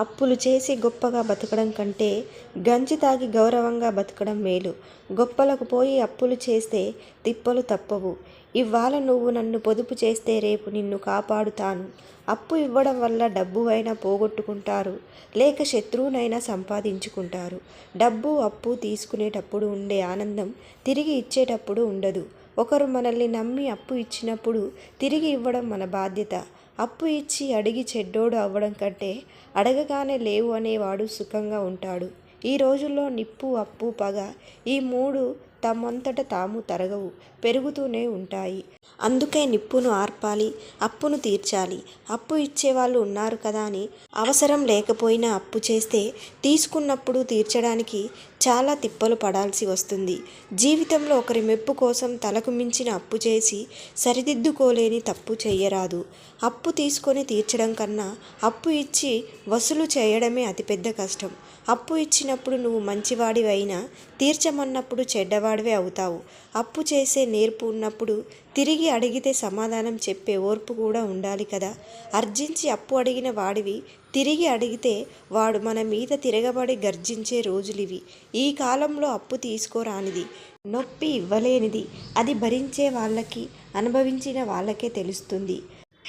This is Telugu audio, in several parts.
అప్పులు చేసి గొప్పగా బతకడం కంటే గంజి తాగి గౌరవంగా బతకడం మేలు. గొప్పలకు పోయి అప్పులు చేస్తే తిప్పలు తప్పవు. ఇవాళ నువ్వు నన్ను పొదుపు చేస్తే రేపు నిన్ను కాపాడుతాను. అప్పు ఇవ్వడం వల్ల డబ్బు అయినా పోగొట్టుకుంటారు. లేక శత్రువునైనా సంపాదించుకుంటారు. డబ్బు అప్పు తీసుకునేటప్పుడు ఉండే ఆనందం తిరిగి ఇచ్చేటప్పుడు ఉండదు. ఒకరు మనల్ని నమ్మి అప్పు ఇచ్చినప్పుడు తిరిగి ఇవ్వడం మన బాధ్యత. అప్పు ఇచ్చి అడిగి చెడ్డోడు అవ్వడం కంటే అడగగానే లేవు అనేవాడు సుఖంగా ఉంటాడు. ఈ రోజుల్లో నిప్పు అప్పు పగ ఈ మూడు తమంతట తాము తరగవు పెరుగుతూనే ఉంటాయి. అందుకే నిప్పును ఆర్పాలి అప్పును తీర్చాలి. అప్పు ఇచ్చేవాళ్ళు ఉన్నారు కదా అని అవసరం లేకపోయినా అప్పు చేస్తే తీసుకున్నప్పుడు తీర్చడానికి చాలా తిప్పలు పడాల్సి వస్తుంది. జీవితంలో ఒకరి మెప్పు కోసం తలకు మించిన అప్పు చేసి సరిదిద్దుకోలేని తప్పు చెయ్యరాదు. అప్పు తీసుకొని తీర్చడం కన్నా అప్పు ఇచ్చి వసూలు చేయడమే అతిపెద్ద కష్టం. అప్పు ఇచ్చినప్పుడు నువ్వు మంచివాడివైనా తీర్చమన్నప్పుడు చెడ్డవాడి చెడ్డవాడివే అవుతావు. అప్పు చేసే నేర్పు ఉన్నప్పుడు తిరిగి అడిగితే సమాధానం చెప్పే ఓర్పు కూడా ఉండాలి కదా. అర్జించి అప్పు అడిగిన వాడివి తిరిగి అడిగితే వాడు మన మీద తిరగబడి గర్జించే రోజులివి. ఈ కాలంలో అప్పు తీసుకోరానిది నొప్పి ఇవ్వలేనిది. అది భరించే వాళ్ళకి అనుభవించిన వాళ్ళకే తెలుస్తుంది.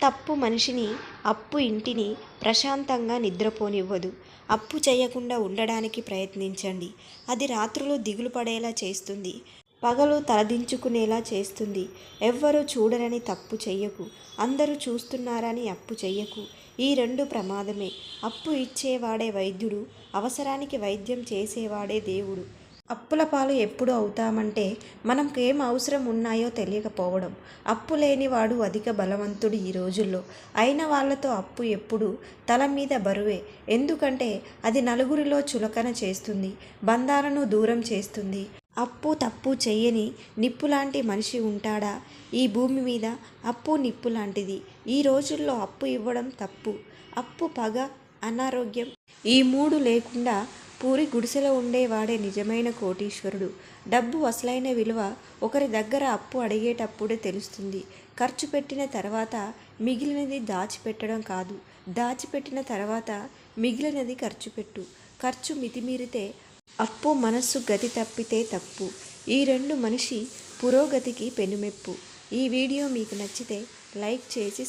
తప్పు మనిషిని అప్పు ఇంటిని ప్రశాంతంగా నిద్రపోనివ్వదు. అప్పు చేయకుండా ఉండడానికి ప్రయత్నించండి. అది రాత్రులు దిగులు పడేలా చేస్తుంది. పగలు తలదించుకునేలా చేస్తుంది. ఎవ్వరూ చూడరని తప్పు చెయ్యకు. అందరూ చూస్తున్నారని అప్పు చెయ్యకు. ఈ రెండు ప్రమాదమే. అప్పు ఇచ్చేవాడే వైద్యుడు అవసరానికి వైద్యం చేసేవాడే దేవుడు. అప్పుల పాలు ఎప్పుడు అవుతామంటే మనకు ఏం అవసరం ఉన్నాయో తెలియకపోవడం. అప్పు లేనివాడు అధిక బలవంతుడు ఈ రోజుల్లో. అయిన వాళ్ళతో అప్పు ఎప్పుడు తల మీద బరువే. ఎందుకంటే అది నలుగురిలో చులకన చేస్తుంది. బంధాలను దూరం చేస్తుంది. అప్పు తప్పు చెయ్యని నిప్పు లాంటి మనిషి ఉంటాడా? ఈ భూమి మీద అప్పు నిప్పు లాంటిది. ఈ రోజుల్లో అప్పు ఇవ్వడం తప్పు. అప్పు పగ అనారోగ్యం ఈ మూడు లేకుండా పూరి గుడిసెలో ఉండేవాడే నిజమైన కోటీశ్వరుడు. డబ్బు అసలైన విలువ ఒకరి దగ్గర అప్పు అడిగేటప్పుడే తెలుస్తుంది. ఖర్చు పెట్టిన తర్వాత మిగిలినది దాచిపెట్టడం కాదు. దాచిపెట్టిన తర్వాత మిగిలినది ఖర్చు పెట్టు. ఖర్చు మితిమీరితే అప్పు మనస్సు గతి తప్పితే తప్పు. ఈ రెండు మనిషి పురోగతికి పెనుమెప్పు. ఈ వీడియో మీకు నచ్చితే లైక్ చేసి